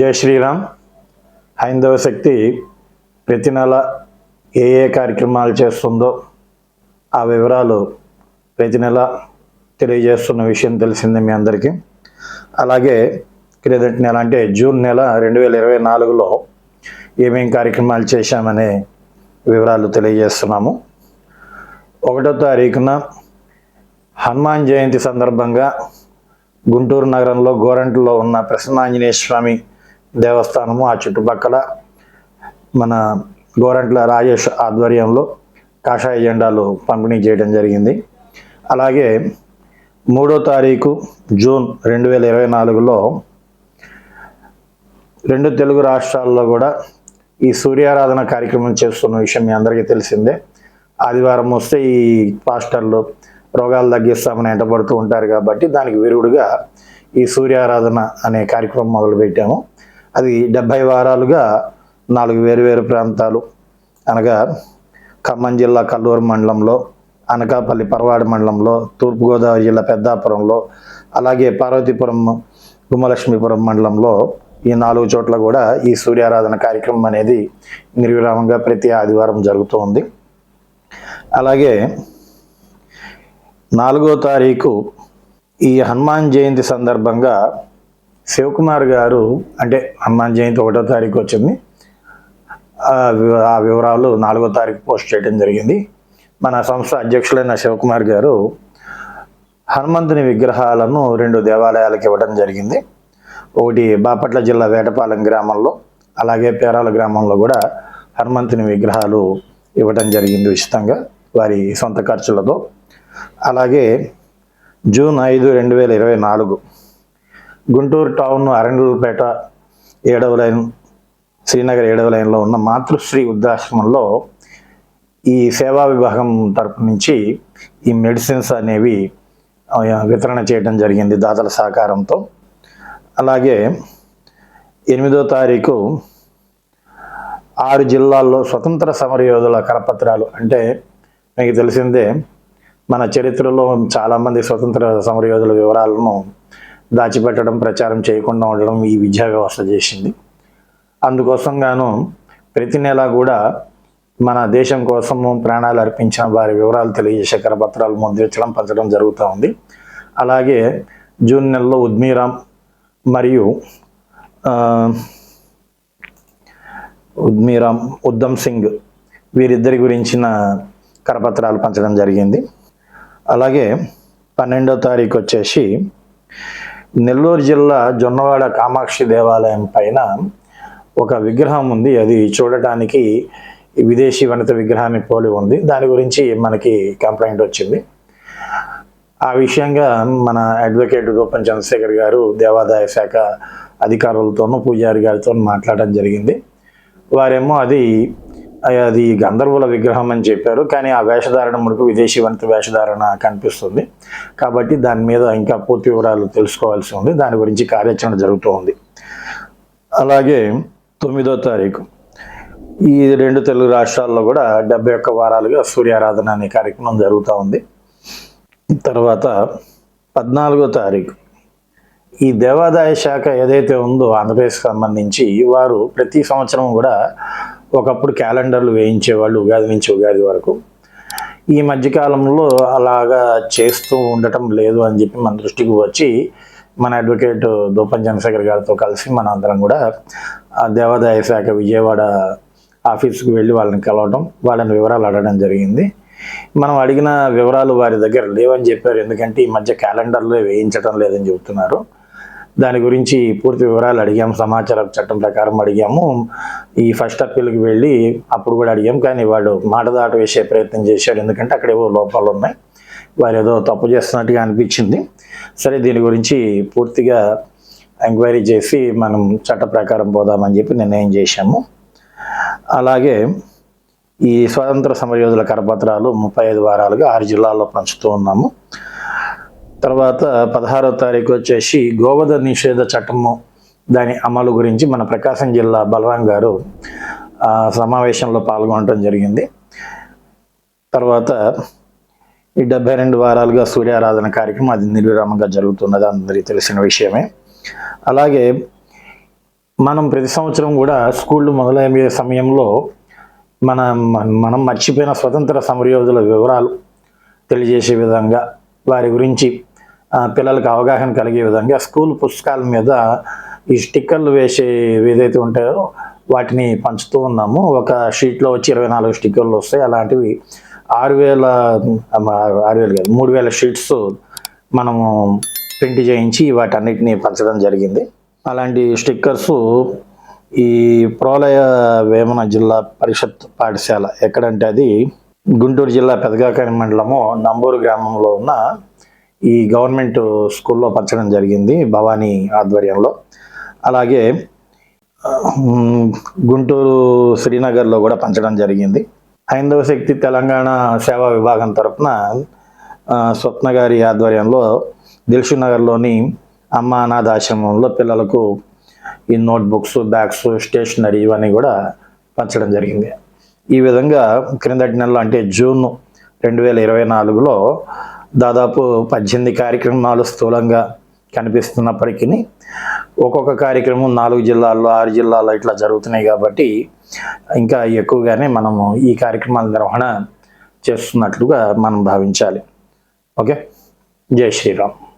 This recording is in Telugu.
జై శ్రీరామ్. హైందవ శక్తి ప్రతి నెల ఏ ఏ కార్యక్రమాలు చేస్తుందో ఆ వివరాలు ప్రతి నెల తెలియజేస్తున్న విషయం తెలిసిందే మీ అందరికీ. అలాగే క్రిందటి నెల అంటే జూన్ నెల రెండు వేల ఇరవై నాలుగులో ఏమేం కార్యక్రమాలు చేశామనే వివరాలు తెలియజేస్తున్నాము. ఒకటో తారీఖున హనుమాన్ జయంతి సందర్భంగా గుంటూరు నగరంలో గోరంటలో ఉన్న ప్రసన్నాంజనేయ స్వామి దేవస్థానము ఆ చుట్టుపక్కల మన గోరంట్ల రాజేష్ ఆధ్వర్యంలో కాషాయ జెండాలు పంపిణీ చేయడం జరిగింది. అలాగే మూడో తారీఖు జూన్ రెండు వేల ఇరవై నాలుగులో రెండు తెలుగు రాష్ట్రాల్లో కూడా ఈ సూర్యారాధన కార్యక్రమం చేస్తున్న విషయం మీ అందరికీ తెలిసిందే. ఆదివారం వస్తే ఈ పాస్టర్లు రోగాలు తగ్గిస్తామని ఎంటబడుతూ ఉంటారు కాబట్టి దానికి విరుగుడుగా ఈ సూర్యారాధన అనే కార్యక్రమం మొదలుపెట్టాము. అది డెబ్భై వారాలుగా నాలుగు వేరు వేరు ప్రాంతాలు. అనగా ఖమ్మం జిల్లా కల్లూరు మండలంలో అనకాపల్లి పర్వాడ మండలంలో తూర్పుగోదావరి జిల్లా పెద్దాపురంలో అలాగే పార్వతీపురం గుమ్మలక్ష్మీపురం మండలంలో ఈ నాలుగు చోట్ల కూడా ఈ సూర్యారాధన కార్యక్రమం అనేది నిర్విరామంగా ప్రతి ఆదివారం జరుగుతూ ఉంది. అలాగే నాలుగో తారీఖు ఈ హనుమాన్ జయంతి సందర్భంగా శివకుమార్ గారు అంటే హనుమాన్ జయంతి ఒకటో తారీఖు వచ్చింది. ఆ వి- ఆ వివరాలు నాలుగో తారీఖు పోస్ట్ చేయడం జరిగింది. మన సంస్థ అధ్యక్షులైన శివకుమార్ గారు హనుమంతుని విగ్రహాలను రెండు దేవాలయాలకు ఇవ్వడం జరిగింది. ఒకటి బాపట్ల జిల్లా వేటపాలెం గ్రామంలో అలాగే పేరాల గ్రామంలో కూడా హనుమంతుని విగ్రహాలు ఇవ్వడం జరిగింది ఉచితంగా వారి సొంత ఖర్చులతో. అలాగే జూన్ ఐదు రెండు వేల ఇరవై నాలుగు గుంటూరు టౌన్ అరండలపేట ఏడవ లైన్ శ్రీనగర్ ఏడవ లైన్లో ఉన్న మాతృశ్రీ వృద్ధాశ్రమంలో ఈ సేవా విభాగం తరపు నుంచి ఈ మెడిసిన్స్ అనేవి వితరణ చేయడం జరిగింది దాతల సహకారంతో. అలాగే ఎనిమిదో తారీఖు ఆరు జిల్లాల్లో స్వతంత్ర సమరయోధుల కరపత్రాలు. అంటే మీకు తెలిసిందే మన చరిత్రలో చాలామంది స్వతంత్ర సమరయోధుల వివరాలను దాచిపెట్టడం ప్రచారం చేయకుండా ఉండడం ఈ విద్యా వ్యవస్థ చేసింది. అందుకోసం గాను ప్రతి నెల కూడా మన దేశం కోసము ప్రాణాలు అర్పించిన వారి వివరాలు తెలియజేసే కరపత్రాలు ముద్రించడం పంచడం జరుగుతూ ఉంది. అలాగే జూన్ నెలలో ఉద్మీరామ్ మరియు ఉద్మీరామ్ ఉద్దమ్ సింగ్ వీరిద్దరి గురించిన కరపత్రాలు పంచడం జరిగింది. అలాగే పన్నెండో తారీఖు వచ్చేసి నెల్లూరు జిల్లా జొన్నవాడ కామాక్షి దేవాలయం పైన ఒక విగ్రహం ఉంది. అది చూడటానికి విదేశీ వనిత విగ్రహాన్ని పోలి ఉంది. దాని గురించి మనకి కంప్లైంట్ వచ్చింది. ఆ విషయంగా మన అడ్వకేట్ గోపన్ చంద్రశేఖర్ గారు దేవాదాయ శాఖ అధికారులతోనూ పూజారి గారితో మాట్లాడడం జరిగింది. వారేమో అది అది గంధర్వుల విగ్రహం అని చెప్పారు. కానీ ఆ వేషధారణ మనకు విదేశీ వనిత వేషధారణ కనిపిస్తుంది. కాబట్టి దాని మీద ఇంకా పూర్తి వివరాలు తెలుసుకోవాల్సి ఉంది. దాని గురించి కార్యాచరణ జరుగుతూ ఉంది. అలాగే తొమ్మిదో తారీఖు. ఈ రెండు తెలుగు రాష్ట్రాల్లో కూడా డెబ్బై ఒక్క వారాలుగా సూర్యారాధన అనే కార్యక్రమం జరుగుతూ ఉంది. తర్వాత పద్నాలుగో తారీఖు. ఈ దేవాదాయ శాఖ ఏదైతే ఉందో ఆంధ్రప్రదేశ్కి సంబంధించి వారు ప్రతి సంవత్సరం కూడా ఒకప్పుడు క్యాలెండర్లు వేయించేవాళ్ళు ఉగాది నుంచి ఉగాది వరకు. ఈ మధ్యకాలంలో అలాగా చేస్తూ ఉండటం లేదు అని చెప్పి మన దృష్టికి వచ్చి మన అడ్వకేట్ దూపం చంద్రశేఖర్ గారితో కలిసి మన అందరం కూడా దేవాదాయ శాఖ విజయవాడ ఆఫీస్కి వెళ్ళి వాళ్ళని కలవడం వాళ్ళని వివరాలు అడగడం జరిగింది. మనం అడిగిన వివరాలు వారి దగ్గర లేవని చెప్పారు. ఎందుకంటే ఈ మధ్య క్యాలెండర్లో వేయించడం లేదని చెబుతున్నారు. దాని గురించి పూర్తి వివరాలు అడిగాము. సమాచార చట్టం ప్రకారం అడిగాము. ఈ ఫస్ట్ అప్పీల్కి వెళ్ళి అప్పుడు కూడా అడిగాం. కానీ వాడు మాట దాట వేసే ప్రయత్నం చేశాడు. ఎందుకంటే అక్కడ ఏవో లోపాలు ఉన్నాయి. వారు ఏదో తప్పు చేస్తున్నట్టుగా అనిపించింది. సరే దీని గురించి పూర్తిగా ఎంక్వైరీ చేసి మనం చట్ట ప్రకారం పోదామని చెప్పి నిర్ణయం చేశాము. అలాగే ఈ స్వాతంత్ర సమరయోధుల కరపత్రాలు ముప్పై ఐదు వారాలుగా ఆరు జిల్లాల్లో పంచుతూ ఉన్నాము. తర్వాత పదహారో తారీఖు వచ్చేసి గోవధ నిషేధ చట్టము దాని అమలు గురించి మన ప్రకాశం జిల్లా బలరాం గారు సమావేశంలో పాల్గొనడం జరిగింది. తర్వాత ఈ డెబ్బై రెండు వారాలుగా సూర్యారాధన కార్యక్రమం అది నిర్విరామంగా జరుగుతున్నది అందరికీ తెలిసిన విషయమే. అలాగే మనం ప్రతి సంవత్సరం కూడా స్కూళ్ళు మొదలయ్యే సమయంలో మన మనం మర్చిపోయిన స్వతంత్ర సమరయోధుల వివరాలు తెలియజేసే విధంగా వారి గురించి పిల్లలకు అవగాహన కలిగే విధంగా స్కూల్ పుస్తకాల మీద ఈ స్టిక్కర్లు వేసే ఏదైతే ఉంటాయో వాటిని పంచుతూ ఉన్నాము. ఒక షీట్లో వచ్చి ఇరవై నాలుగు స్టిక్కర్లు వస్తాయి. అలాంటివి ఆరు వేల ఆరు వేలు కాదు మూడు వేల షీట్స్ మనము ప్రింట్ చేయించి వాటన్నిటిని పంచడం జరిగింది. అలాంటి స్టిక్కర్స్ ఈ ప్రోలయ వేమన జిల్లా పరిషత్ పాఠశాల ఎక్కడంటే అది గుంటూరు జిల్లా పెదగాకాని మండలము నంబూరు గ్రామంలో ఉన్న ఈ గవర్నమెంట్ స్కూల్లో పంచడం జరిగింది భవానీ ఆధ్వర్యంలో. అలాగే గుంటూరు శ్రీనగర్లో కూడా పంచడం జరిగింది. హైందవ శక్తి తెలంగాణ సేవా విభాగం తరఫున స్వప్న గారి ఆధ్వర్యంలో దిల్షు నగర్లోని అమ్మ అనాథాశ్రమంలో పిల్లలకు ఈ నోట్బుక్స్ బ్యాగ్స్ స్టేషనరీ ఇవన్నీ కూడా పంచడం జరిగింది. ఈ విధంగా క్రిందటి నెలలో అంటే జూన్ రెండు వేల ఇరవై నాలుగులో దాదాపు పద్దెనిమిది కార్యక్రమాలు స్థూలంగా కనిపిస్తున్నప్పటికీ ఒక్కొక్క కార్యక్రమం నాలుగు జిల్లాల్లో ఆరు జిల్లాల్లో ఇట్లా జరుగుతున్నాయి కాబట్టి ఇంకా ఎక్కువగానే మనము ఈ కార్యక్రమాల నిర్వహణ చేస్తున్నట్లుగా మనం భావించాలి. ఓకే? జై శ్రీరామ్.